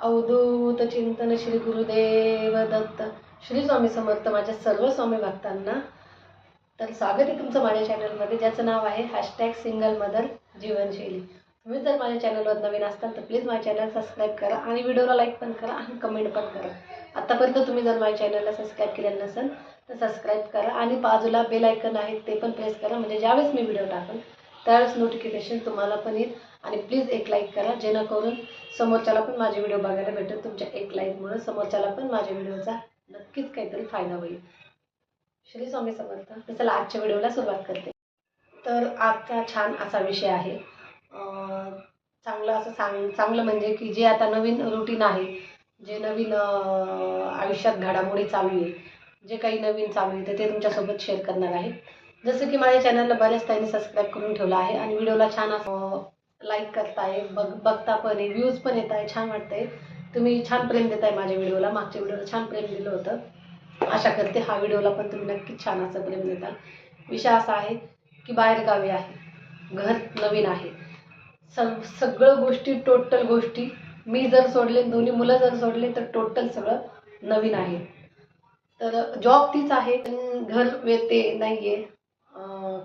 अवधूत चिंतन श्री गुरुदेव दत्त. श्री स्वामी समर्थ माझ्या सर्व स्वामी भक्तांना. तर स्वागत आहे तुमचं माझ्या चॅनलमध्ये ज्याचं नाव आहे हॅशटॅग सिंगल मदर जीवनशैली. तुम्ही जर माझ्या चॅनलवर नवीन असाल तर प्लीज माझ्या चॅनल सबस्क्राईब करा आणि व्हिडिओला लाईक पण करा आणि कमेंट पण करा. आत्तापर्यंत तुम्ही जर माझ्या चॅनलला सबस्क्राईब केलेलं नसेल तर सबस्क्राईब करा आणि बाजूला बेल आयकन आहे ते पण प्रेस करा. म्हणजे ज्यावेळेस मी व्हिडिओ टाकून त्यावेळेस नोटिफिकेशन तुम्हाला पण येईल. आणि प्लीज एक लाईक करा जेणेकरून समोरच्याला पण माझे व्हिडिओ बघायला भेटेल. तुमच्या एक लाईकमुळे समोरच्याला पण माझ्या व्हिडिओचा नक्कीच काहीतरी फायदा होईल. श्री स्वामी समर्थ. तर चला आजच्या व्हिडिओला सुरुवात करते. तर आजचा छान असा विषय आहे. चांगलं असं सांग चांगलं म्हणजे की जे आता नवीन रुटीन आहे जे नवीन आयुष्यात घडामोडी चालू आहे जे काही नवीन चालू आहे तर ते तुमच्यासोबत शेअर करणार आहे. जसं की माझ्या चॅनलला बऱ्याच त्यांनी सबस्क्राईब करून ठेवलं आहे आणि व्हिडिओला छान असं लाईक करताय बघ बघता पण आहे व्ह्यूज पण येत आहे छान वाटतंय. तुम्ही छान प्रेम देताय माझ्या व्हिडिओला मागच्या व्हिडिओला छान प्रेम दिलं होतं. आशा करते हा व्हिडिओला पण तुम्ही नक्कीच छान असं प्रेम देताल. विषय असा आहे की बाहेरगावी आहे घर नवीन आहे. सग सगळं गोष्टी टोटल गोष्टी मी जर सोडले दोन्ही मुलं जर सोडले तर टोटल सगळं नवीन आहे. तर जॉब तीच आहे पण घर वेते नाही आहे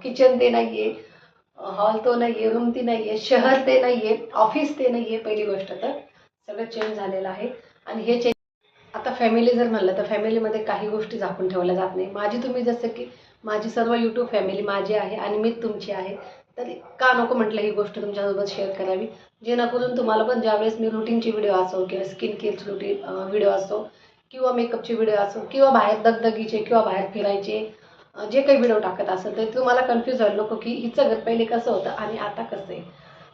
किचन ते नाही आहे हॉल तो नाही आहे रूम ती नाही आहे शहर ते नाही आहे ऑफिस ते नाही आहे पहिली गोष्ट तर. सगळं चेंज झालेलं आहे. आणि हे चेंज आता फॅमिली जर म्हणलं तर फॅमिलीमध्ये काही गोष्टी झाकून ठेवल्या जात नाही. माझी तुम्ही जसं की माझी सर्व यूट्यूब फॅमिली माझी आहे आणि मी तुमची आहे. तर का नको म्हटलं ही गोष्ट तुमच्यासोबत शेअर करावी? जेणेकरून तुम्हाला पण ज्यावेळेस मी रुटीनची व्हिडिओ असो किंवा स्किन केअरची रुटीन व्हिडिओ असो किंवा मेकअपचे व्हिडिओ असो किंवा बाहेर दगदगीचे किंवा बाहेर फिरायचे जे काही व्हिडिओ टाकत असेल तर तुम्हाला कन्फ्यूज व्हायला नको की हिचं घर पहिले कसं होतं आणि आता कसं आहे.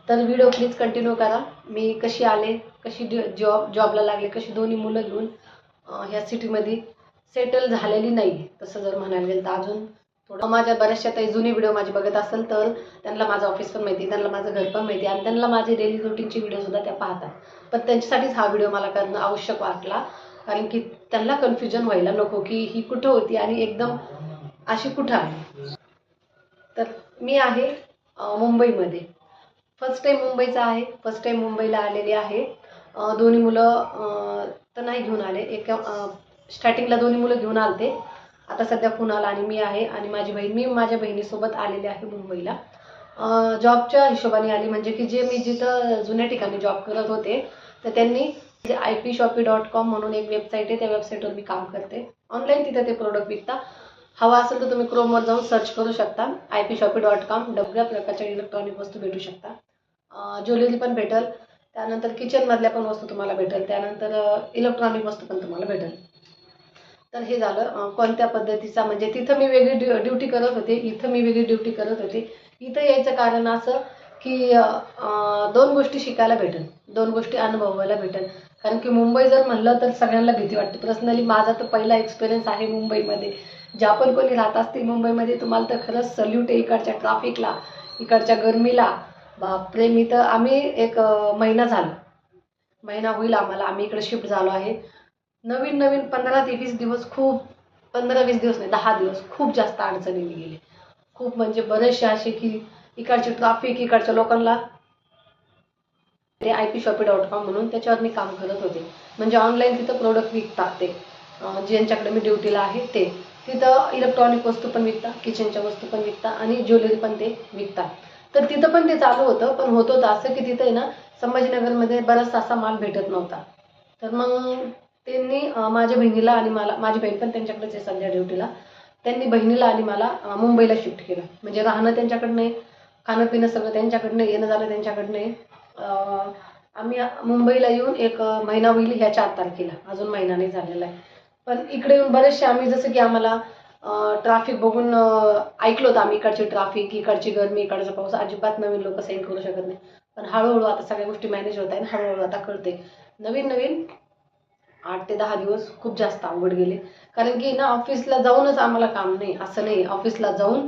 तर व्हिडिओ प्लीज कंटिन्यू करा. मी कशी आले कशी जॉब जॉबला लागले कशी दोन्ही मुलं घेऊन ह्या सिटीमध्ये सेटल झालेली नाही. तसं जर म्हणायला गेलं तर अजून थोडं. माझ्या बऱ्याचशा काही जुने व्हिडिओ माझे बघत असेल तर त्यांना माझं ऑफिस पण माहिती त्यांना माझं घर पण माहिती आणि त्यांना माझे डेली रुटीनचे व्हिडिओसुद्धा त्या पाहतात. पण त्यांच्यासाठीच हा व्हिडिओ मला करणं आवश्यक वाटला. कारण की त्यांना कन्फ्युजन व्हायला नको की ही कुठं होती आणि एकदम अशी कुठं आहे? तर मी आहे मुंबईमध्ये. फर्स्ट टाईम मुंबईचा आहे फर्स्ट टाईम मुंबईला आलेली आहे. दोन्ही मुलं तर नाही घेऊन आले. एका स्टार्टिंगला दोन्ही मुलं घेऊन आलते. आता सध्या पुण्याला आणि मी आहे आणि माझी बहीण मी माझ्या बहिणीसोबत आलेले आहे मुंबईला. जॉबच्या हिशोबाने आली. म्हणजे की जे मी जिथं जुन्या ठिकाणी जॉब करत होते तर त्यांनी जे I P shoppy dot com म्हणून एक वेबसाईट आहे त्या वेबसाईटवर मी काम करते. ऑनलाईन तिथं ते प्रोडक्ट विकता. हवा असेल तर तुम्ही क्रोमवर जाऊन सर्च करू शकता. I P shoppy dot com सगळ्या प्रकारच्या इलेक्ट्रॉनिक वस्तू भेटू शकता. ज्वेलरी पण भेटेल. त्यानंतर किचनमधल्या पण वस्तू तुम्हाला भेटेल. त्यानंतर इलेक्ट्रॉनिक वस्तू पण तुम्हाला भेटेल. तर हे झालं. कोणत्या पद्धतीचा? म्हणजे तिथं मी वेगळी ड्यु ड्युटी करत होते. इथं मी वेगळी ड्युटी करत होते. इथं यायचं कारण असं की दोन गोष्टी शिकायला भेटेल. दोन गोष्टी अनुभवायला भेटेल. कारण की मुंबई जर म्हणलं तर सगळ्यांना भीती वाटते. पर्सनली माझा तर पहिला एक्सपिरियन्स आहे मुंबईमध्ये. ज्या पण कोणी राहत असतील मुंबईमध्ये तुम्हाला तर खरंच सल्यूट आहे इकडच्या ट्रॅफिकला इकडच्या गर्मीला. बापरे मी तर आम्ही एक महिना झालो. महिना होईल आम्हाला आम्ही इकडे शिफ्ट झालो आहे. नवीन नवीन पंधरा ते वीस दिवस खूप पंधरा वीस दिवस नाही दहा दिवस खूप जास्त अडचणीने गेले. खूप म्हणजे बरेचसे असे की इकडचे ट्राफिक इकडच्या लोकांना ते I P shoppy dot com म्हणून त्याच्यावर मी काम करत होते. म्हणजे ऑनलाईन तिथं प्रोडक्ट विकतात ते. ज्यांच्याकडे मी ड्युटीला आहे ते. तिथं इलेक्ट्रॉनिक वस्तू पण विकतात किचनच्या वस्तू पण विकतात आणि ज्वेलरी पण ते विकतात. तर तिथं पण ते चालू होतं पण होत होतं असं की तिथं आहे ना संभाजीनगरमध्ये बराचसा असा माल भेटत नव्हता. तर मग त्यांनी माझ्या बहिणीला आणि मला माझी बहीण पण त्यांच्याकडेच आहे सध्या ड्युटीला त्यांनी बहिणीला आणि मला मुंबईला शिफ्ट केलं. म्हणजे राहणं त्यांच्याकडनं आहे खाणं पिणं सगळं त्यांच्याकडनं येणं जाणं त्यांच्याकडनं आहे. आम्ही मुंबईला येऊन एक महिना होईल ह्या चार तारखेला. अजून महिना नाही झालेला आहे. पण इकडे येऊन बरेचसे आम्ही जसं की आम्हाला ट्राफिक बघून ऐकलो ऐकलं होतं आम्ही इकडची ट्राफिक इकडची गरमी इकडचा पाऊस. अजिबात नवीन लोक सहन करू शकत नाही. पण हळूहळू आता सगळ्या गोष्टी मॅनेज होत आहे आणि हळूहळू आता कळते नवीन नवीन आठ ते दहा दिवस खूप जास्त अवघड गेले. कारण की ना ऑफिसला जाऊनच आम्हाला काम नाही असं नाही. ऑफिसला जाऊन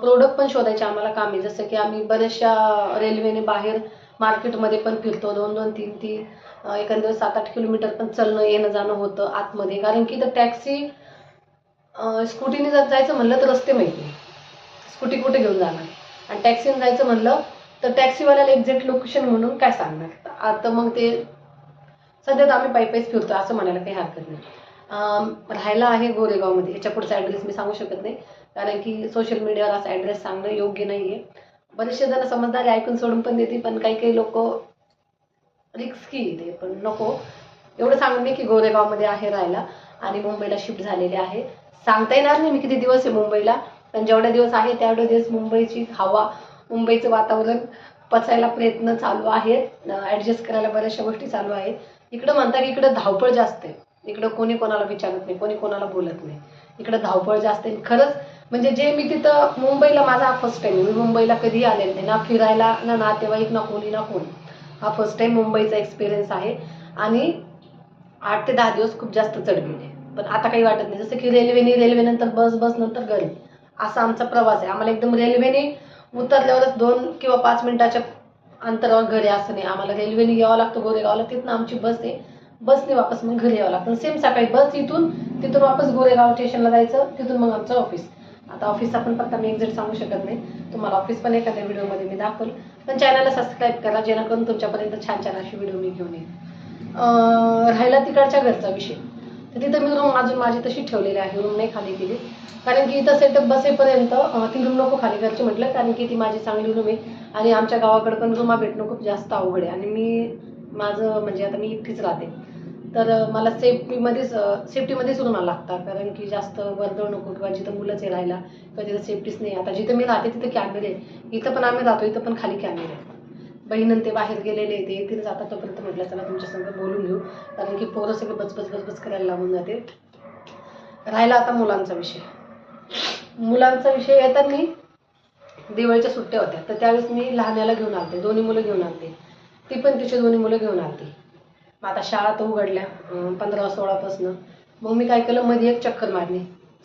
प्रोडक्ट पण शोधायचे आम्हाला काम आहे. जसं की आम्ही बऱ्याचशा रेल्वेने बाहेर मार्केटमध्ये पण फिरतो. दोन दोन तीन तीन एखाद्या एखाद्या सात आठ किलोमीटर पण चलणं येणं जाणं होतं आतमध्ये. कारण की तर टॅक्सी स्कूटीने जर जायचं म्हणलं तर रस्ते माहिती स्कूटी कुठे घेऊन जाणार? आणि टॅक्सीने जायचं म्हणलं तर टॅक्सीवाल्याला एक्झॅक्ट लोकेशन म्हणून काय सांगणार? आता मग ते सध्या तर आम्ही पायी पायीच फिरतो असं म्हणायला काही हरकत नाही. राहायला आहे गोरेगावमध्ये. याच्या पुढचा ॲड्रेस मी सांगू शकत नाही. कारण की सोशल मीडियावर असा ॲड्रेस सांगणं योग्य नाही आहे बरेचसे जण समजदारी ऐकून सोडून पण देते पण काही काही लोक रिक्स्की ते पण नको. एवढं सांगून मी की गोरेगावमध्ये आहे राहायला आणि मुंबईला शिफ्ट झालेले आहे. सांगता येणार नाही मी किती दिवस आहे मुंबईला पण जेवढे दिवस आहे तेवढे दिवस मुंबईची हवा मुंबईचं वातावरण पचायला प्रयत्न चालू आहेत ॲडजस्ट करायला बऱ्याचशा गोष्टी चालू आहेत. इकडं म्हणता की इकडं धावपळ जास्त आहे. इकडं कोणी कोणाला विचारत नाही कोणी कोणाला बोलत नाही. इकडं धावपळ जास्त आहे. खरंच म्हणजे जे मी तिथं मुंबईला माझा फर्स्ट टाईम मी मुंबईला कधी आलेले नाही. ना फिरायला ना नातेवाईक ना कोणी ना कोणी. हा फर्स्ट टाइम मुंबईचा एक्सपिरियन्स आहे. आणि आठ ते दहा दिवस खूप जास्त चढलेले पण आता काही वाटत नाही. जसं की रेल्वेने रेल्वेनंतर बस बस नंतर घरी. असा आमचा प्रवास आहे. आम्हाला एकदम रेल्वेने उतरल्यावरच दोन किंवा पाच मिनिटाच्या अंतरावर घरी असं नाही. आम्हाला रेल्वेने यावं लागतं गोरेगावला तिथनं आमची बस आहे. बसने वापस मग घरी यावं लागतं. सेम सकाळी बस इथून तिथून वापस गोरेगाव स्टेशनला जायचं. तिथून मग आमचं ऑफिस आता ऑफिसचा पण पत्ता मी एक्झॅक्ट सांगू शकत नाही. तुम्हाला ऑफिस पण एखाद्या व्हिडिओमध्ये मी दाखवलं. पण चॅनलला सबस्क्राईब करा जेणेकरून तुमच्यापर्यंत छान छान अशी व्हिडिओ मी घेऊन येईल राहिला तिकडच्या घरचा विषय. तर तिथं मी रूम अजून माझी तशी ठेवलेली आहे रूम नाही खाली केली. कारण की इथं सेटअप बसेपर्यंत ती रूम नको खाली करायची म्हटलं कारण की ती माझी चांगली रूम आहे. आणि आमच्या गावाकडे पण रूमा भेटणं खूप जास्त अवघड आहे. आणि मी माझं म्हणजे आता मी एकटीच राहते. तर मला सेफ्टीमध्येच सेफ्टीमध्येच रूम लागतात. कारण की जास्त वर्दळ नको किंवा जिथं मुलंच आहे राहायला. किंवा तिथं सेफ्टीच नाही. आता जिथं मी राहते तिथं कॅमेरे इथं पण आम्ही राहतो इथं पण खाली कॅमेरे बहीण ते बाहेर गेलेले ते येतील जाता तोपर्यंत म्हटलं चला तुमच्या संग बोलून घेऊ. कारण की पोरं सगळे बचबच बचबच करायला लागून जाते. राहिला आता मुलांचा विषय. मुलांचा विषय येतात मी दिवाळीच्या सुट्ट्या होत्या. तर त्यावेळेस मी लहान्याला घेऊन आलते. दोन्ही मुलं घेऊन आलते. ती पण तिचे दोन्ही मुलं घेऊन आलती. मग आता शाळा तर उघडल्या पंधरा सोळापासनं. मग मी काय केलं मध्ये एक चक्कर मारली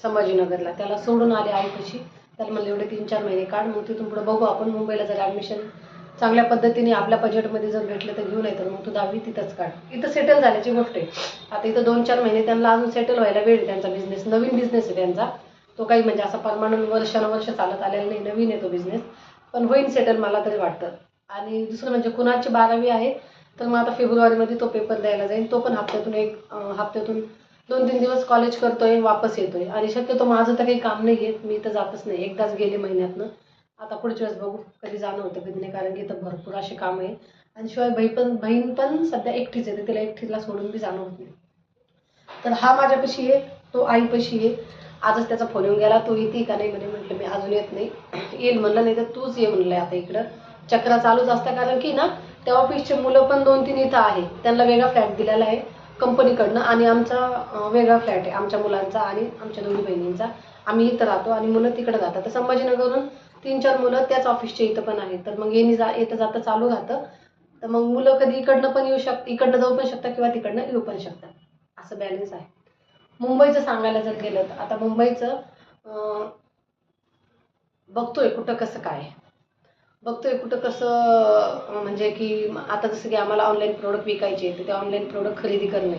संभाजीनगरला. त्याला सोडून आले आईपाशी त्याला म्हणलं एवढे तीन चार महिने काढ मग तिथून पुढे बघू आपण मुंबईला जर ॲडमिशन चांगल्या पद्धतीने आपल्या बजेटमध्ये जर भेटलं तर घेऊन येतं मग तू दहावी तिथंच काढ. इथं सेटल झाल्याची गोष्ट आहे. आता इथं दोन चार महिने त्यांना अजून सेटल व्हायला वेळ त्यांचा बिझनेस नवीन बिझनेस आहे त्यांचा. तो काही म्हणजे असा परमानंट वर्षानुवर्ष चालत आलेला नाही. नवीन आहे तो बिझनेस पण होईल सेटल मला तरी वाटतं. आणि दुसरं म्हणजे कुणाची बारावी आहे तर मग आता फेब्रुवारीमध्ये तो पेपर द्यायला जाईल तो पण हप्त्यातून एक हप्त्यातून दोन तीन दिवस कॉलेज करतोय वापस येतोय. आणि शक्यतो माझं तर काही काम नाही आहे मी तर जातच नाही. एकदाच गेले महिन्यातनं. आता पुढच्या वेळेस बघू कधी जाणं होतं कधी नाही. कारण की इथं भरपूर असे काम आहे आणि शिवाय बहीण पण बहीण पण सध्या एकटीच आहे. तिला एकटीला सोडून बी जाणं होत नाही. तर हा माझ्यापाशी आहे. तो आईपाशी आहे. आजच त्याचा फोन येऊन गेला. तो येते का नाही म्हणे. म्हटलं मी अजून येत नाही. येईल म्हणलं नाही तर तूच ये म्हणलं आता इकडं. चक्रा चालूच असतं. कारण की ना त्या ऑफिसचे मुलं पण दोन तीन इथं आहे. त्यांना वेगळा फ्लॅट दिलेला आहे कंपनीकडनं आणि आमचा वेगळा फ्लॅट आहे. आमच्या मुलांचा आणि आमच्या दोन्ही बहिणींचा. आम्ही इथं राहतो आणि मुलं तिकडे जातात. तर संभाजीनगरहून तीन चार मुलं त्याच ऑफिसचे इथं पण आहेत. तर मग येणी जा येतं जातं चालू राहतं. तर मग मुलं कधी इकडनं पण येऊ शक इकडनं जाऊ पण शकतात किंवा तिकडनं येऊ पण शकतात. असं बॅलन्स आहे. मुंबईचं सांगायला जर गेलं तर आता मुंबईचं बघतोय कुठं कसं काय बघतोय कुठं कसं म्हणजे की आता जसं की आम्हाला ऑनलाईन प्रोडक्ट विकायचे तर ते ऑनलाईन प्रोडक्ट खरेदी करणे.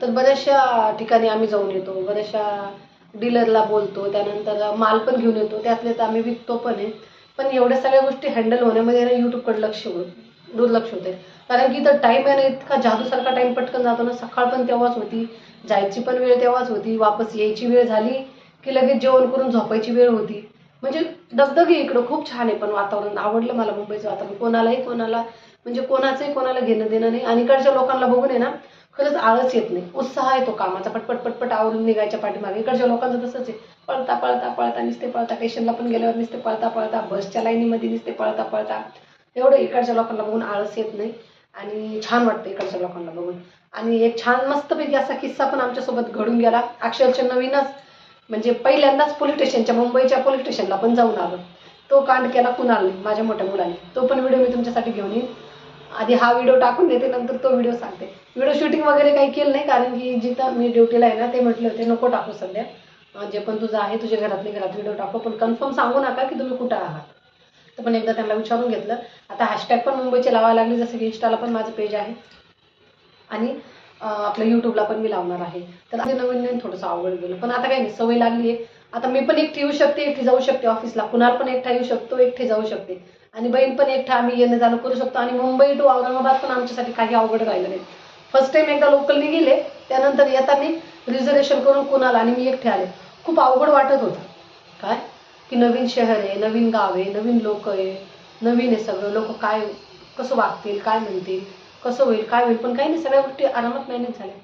तर बऱ्याचशा ठिकाणी आम्ही जाऊन येतो बऱ्याचशा डीलरला बोलतो त्यानंतर माल पण घेऊन येतो त्यातले तर आम्ही विकतो पण आहे. पण एवढ्या सगळ्या गोष्टी हँडल होण्यामध्ये ना यूट्यूबकडे लक्ष होत दुर्लक्ष होते कारण की तर टाईम आहे ना इतका जादूसारखा टाईम पटकन जातो ना सकाळ पण तेव्हाच होती जायची पण वेळ तेव्हाच होती वापस यायची वेळ झाली की लगेच जेवण करून झोपायची वेळ होती. म्हणजे दगदगी इकडं खूप छान आहे पण वातावरण आवडलं मला मुंबईचं वातावरण. कोणालाही कोणाला म्हणजे कोणाचंही कोणाला घेणं देणं नाही. आणि इकडच्या लोकांना बघून आहे ना खरंच आळस येत नाही. उत्साह येतो कामाचा. पटपट पटपट आवरून निघायच्या पाठीमागे. इकडच्या लोकांचं तसंच आहे. पळता पळता पळता नुसते पळता. स्टेशनला पण गेल्यावर नुसते पळता पळता. बसच्या लाईनीमध्ये नुसते पळता पळता. एवढं इकडच्या लोकांना बघून आळस येत नाही. आणि छान वाटतं इकडच्या लोकांना बघून. आणि एक छान मस्तपैकी असा किस्सा पण आमच्यासोबत घडून गेला. अक्षरशः नवीनच. म्हणजे पहिल्यांदाच पोलीस स्टेशनच्या मुंबईच्या पोलीस स्टेशनला पण जाऊन आलो. तो कांड केला कुणाल नाही माझ्या मोठ्या मुलाने. तो पण व्हिडिओ मी तुमच्यासाठी घेऊन येईन. आधी हा व्हिडिओ टाकून देते नंतर तो व्हिडिओ सांगते. व्हिडिओ शूटिंग वगैरे काही केलं नाही कारण की जिथं मी ड्युटीला आहे ना ते म्हटले होते नको टाकू सध्या. जे पण तुझं आहे तुझ्या घरातले घरात व्हिडिओ टाकू. पण कन्फर्म सांगू नका की तुम्ही कुठं आहात. तर पण एकदा त्यांना विचारून घेतलं. आता हॅशटॅग पण मुंबईचे लावायला लागले जसं की इंस्टाला पण माझं पेज आहे. आणि आपल्या युट्यूबला पण मी लावणार आहे. तर नवीन नवीन थोडंसं आवड गेलं. पण आता काही नाही सवय लागली आहे. आता मी पण एकटी येऊ शकते एकटी जाऊ शकते ऑफिसला कुणाल पण एकटा येऊ शकतो एकटी जाऊ शकते. आणि बहीण पण एकटा आम्ही येणं जाणं करू शकतो. आणि मुंबई टू औरंगाबाद पण आमच्यासाठी काही अवघड राहिलं नाही. फर्स्ट टाइम एकदा लोकलनी गेले त्यानंतर येताना रिझर्वेशन करून कुणाला आणि मी एकटे आले. खूप अवघड वाटत होतं. काय? की नवीन शहर आहे नवीन गाव आहे नवीन लोक आहे नवीन आहे सगळं. लोक काय कसं वागतील काय म्हणतील? कसं होईल काय होईल? पण काही नाही सगळ्या गोष्टी आरामात मॅनेज झाल्या.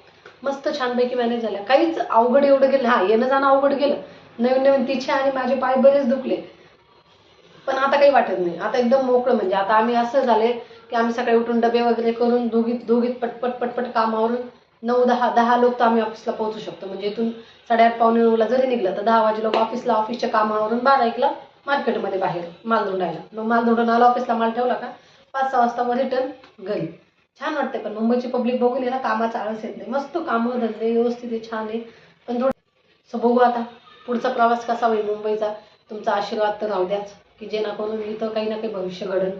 मस्त छानपैकी मॅनेज झाल्या. काहीच अवघड एवढं गेलं हा येणं जाणं अवघड गेलं. नवीन नवीन तिचे आणि माझे पाय बरेच दुखले. पण आता काही वाटत नाही. आता एकदम मोकळं म्हणजे आता आम्ही असं झाले की आम्ही सकाळी उठून डबे वगैरे करून दोघीत दोघीत पटपट पटपट कामावरून नऊ दहा दहा लोक तर आम्ही ऑफिसला पोहोचू शकतो. म्हणजे इथून साडेआठ पावणे नऊला जरी निघलं तर दहा वाजे लोक ऑफिसला ऑफिसच्या कामावरून बारा एकला मार्केटमध्ये बाहेर माल धुंडायला मग माल धुंडून आला ऑफिसला माल ठेवला का? पाच सहा वाजता मग रिटर्न घरी. छान वाटते पण मुंबईची पब्लिक बघून ना कामाचा आळस येत नाही. मस्त कामं धंदे व्यवस्थित आहे छान आहे. पण थोडं सो बघू आता पुढचा प्रवास कसा होईल मुंबईचा? तुमचा आशीर्वाद तर राहू द्याच की जे ना जेणेकरून इथं काही ना काही भविष्य घडेल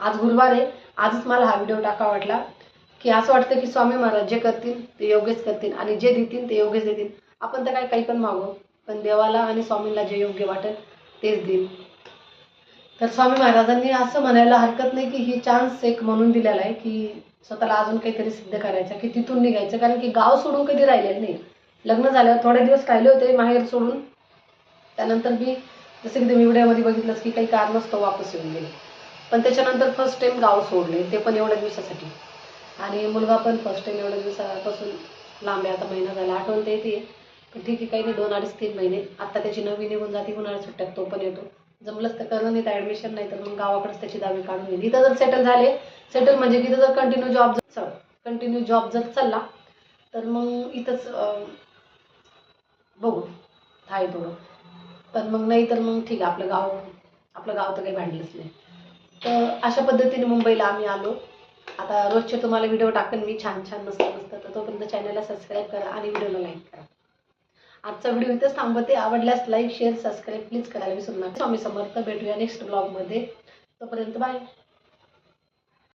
आज गुरुवार आहे आजच मला हा व्हिडिओ टाका वाटला की असं वाटतं की स्वामी महाराज जे करतील ते योग्यच करतील आणि जे देतील ते योग्यच देतील. आपण तर काय काही पण मागू पण देवाला आणि स्वामींना जे योग्य वाटेल तेच देईल. तर स्वामी महाराजांनी असं म्हणायला हरकत नाही की ही चान्स एक म्हणून दिलेला आहे की स्वतःला अजून काहीतरी सिद्ध करायचं की तिथून निघायचं. कारण की गाव सोडून कधी राहिलेलं नाही. लग्न झाल्यावर थोडे दिवस राहिले होते माहेर सोडून. त्यानंतर मी जसं की तुम्ही व्हिडिओमध्ये बघितलंच की काही कारणास्तव वापस येऊन गेले. पण त्याच्यानंतर फर्स्ट टाइम गाव सोडले ते पण एवढ्या दिवसासाठी. आणि मुलगा पण फर्स्ट टाइम एवढ्या दिवसापासून लांब आहे. आता महिना झाला आठवण ते येते. पण ठीक आहे काही नाही दोन अडीच तीन महिने. आता त्याची नवी निघून जाते उन्हाळ्या सुट्ट्यात तो पण येतो. जमलंच तर करणं नाही तर ॲडमिशन नाही तर मग गावाकडेच त्याची दावे काढून येईल इथं जर सेटल झाले सेटल म्हणजे की जर कंटिन्यू जॉब जर कंटिन्यू जॉब जर चालला तर मग इथंच बघू आहे थोडं पण मग नाही तर मग ठीक आहे आपलं गाव आपलं गाव तर काही भांडलंच नाही. तर अशा पद्धतीने मुंबईला आम्ही आलो. आता रोजचे तुम्हाला व्हिडिओ टाकेन मी छान छान मस्त मस्त. तर तोपर्यंत चॅनलला सबस्क्राईब करा आणि व्हिडिओला लाईक करा. आजचा व्हिडिओ इथेच थांबवते. आवडल्यास लाईक शेअर सबस्क्राईब प्लीज करायला विसरू नका. स्वामी समर्थ भेटूया नेक्स्ट ब्लॉगमध्ये तोपर्यंत बाय